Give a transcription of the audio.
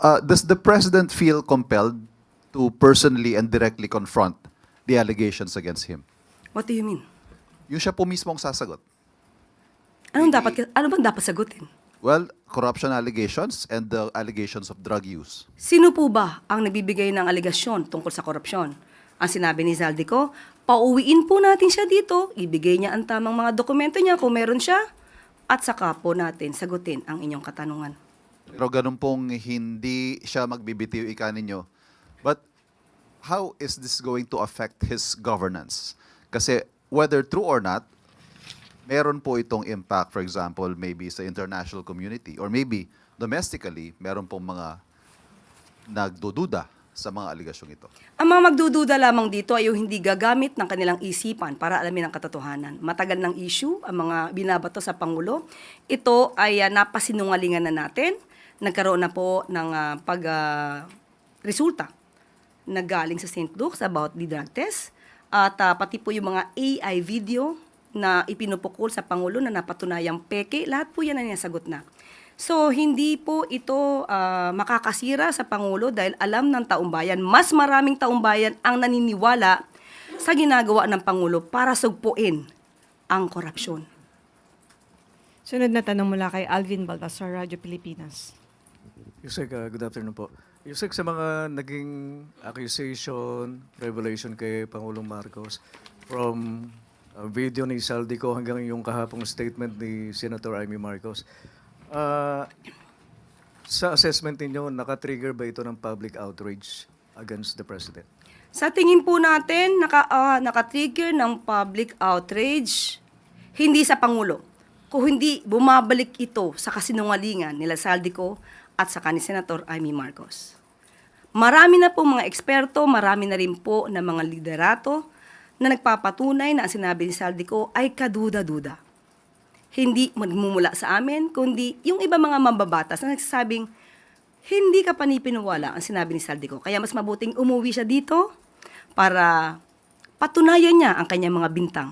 uh, does the president feel compelled to personally and directly confront the allegations against him? What do you mean? Yung siya po mismo ang sasagot. Anong dapat, ano bang dapat sagutin? Well, corruption allegations and the allegations of drug use. Sino po ba ang nagbibigay ng aligasyon tungkol sa korupsyon? Ang sinabi ni Zaldico, pauwiin po natin siya dito, ibigay niya ang tamang mga dokumento niya kung meron siya, at saka po natin sagutin ang inyong katanungan. Pero ganun pong hindi siya magbibitiw ika ninyo. But how is this going to affect his governance? Kasi whether true or not, meron po itong impact, for example, maybe sa international community or maybe domestically, meron pong mga nagdududa sa mga aligasyong ito. Ang mga magdududa lamang dito ay hindi gagamit ng kanilang isipan para alamin ang katotohanan. Matagal ng issue ang mga binabato sa Pangulo. Ito ay ah, napasinungalingan na natin. Nagkaroon na po ng ah, pag ah, resulta na galing sa St. Luke's about the drug test. At ah, pati po yung mga AI video na ipinupukol sa Pangulo na napatunayang peke, lahat po yan ay nasagot na. So, hindi po ito ah, makakasira sa Pangulo dahil alam ng taumbayan, mas maraming taumbayan ang naniniwala sa ginagawa ng Pangulo para sugpuin ang korupsyon. Sunod na tanong mula kay Alvin Baltasar, Radyo Pilipinas. Yusek, uh, good afternoon po. Yusek, sa mga naging accusation, revelation kay Pangulong Marcos, from uh, video ni Saldico hanggang yung kahapong statement ni Senator Amy Marcos, uh, sa assessment ninyo, nakatrigger ba ito ng public outrage against the President? Sa tingin po natin, naka, ah, nakatrigger ng public outrage, hindi sa Pangulo, kung hindi bumabalik ito sa kasinungalingan nila Saldico at sa ni Senator Amy Marcos. Marami na po mga eksperto, marami na rin po na mga liderato na nagpapatunay na ang sinabi ni Saldico ay kaduda-duda. Hindi magmumula sa amin, kundi yung iba mga mambabatas na nagsasabing, hindi ka panipiniwala ang sinabi ni Saldico. Kaya mas mabuting umuwi siya dito para patunayan niya ang kanyang mga bintang.